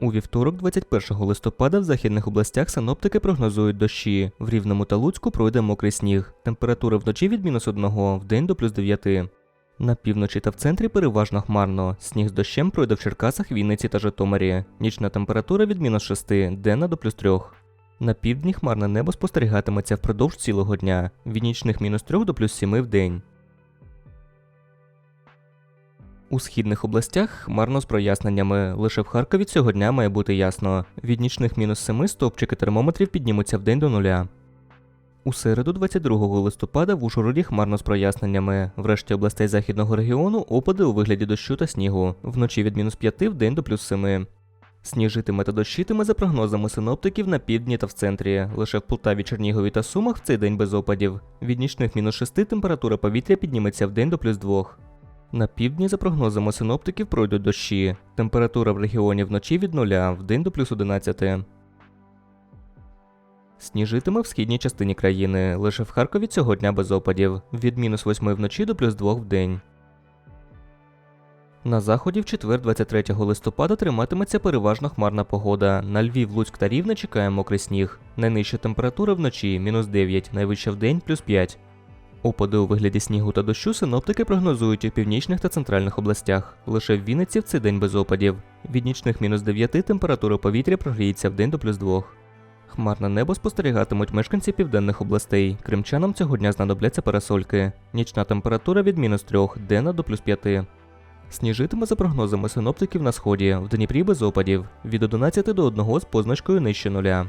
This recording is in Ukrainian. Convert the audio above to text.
У вівторок, 21 листопада, в західних областях синоптики прогнозують дощі. В Рівному та Луцьку пройде мокрий сніг. Температура вночі від мінус 1, в день до плюс 9. На півночі та в центрі переважно хмарно. Сніг з дощем пройде в Черкасах, Вінниці та Житомирі. Нічна температура від мінус 6, денна до плюс 3. На півдні хмарне небо спостерігатиметься впродовж цілого дня. Від нічних мінус 3 до плюс 7 в день. У східних областях хмарно з проясненнями. Лише в Харкові цього дня має бути ясно. Від нічних мінус 7 стовпчики термометрів піднімуться в день до нуля. У середу, 22 листопада, в Ужгороді хмарно з проясненнями. В решті областей західного регіону опади у вигляді дощу та снігу. Вночі від мінус 5 в день до плюс 7. Сніжитиме та дощитиме за прогнозами синоптиків на півдні та в центрі. Лише в Полтаві, Чернігові та Сумах в цей день без опадів. Від нічних мінус 6 температура повітря підніметься в день до плюс 2. На півдні, за прогнозами синоптиків, пройдуть дощі. Температура в регіоні вночі від 0, в день до плюс 11. Сніжитиме в східній частині країни. Лише в Харкові цього дня без опадів. Від мінус 8 вночі до плюс 2 в день. На заході в четвер, 23 листопада, триматиметься переважно хмарна погода. На Львів, Луцьк та Рівне чекає мокрий сніг. Найнижча температура вночі мінус 9, найвища в день плюс 5. Опади у вигляді снігу та дощу синоптики прогнозують у північних та центральних областях. Лише в Вінниці в цей день без опадів. Від нічних мінус 9 температура повітря прогріється в день до плюс 2. Хмарне небо спостерігатимуть мешканці південних областей. Кримчанам цього дня знадобляться парасольки. Нічна температура від мінус 3, денна до плюс 5. Сніжитиме за прогнозами синоптиків на сході, в Дніпрі без опадів. Від 11 до 1 з позначкою нижче нуля.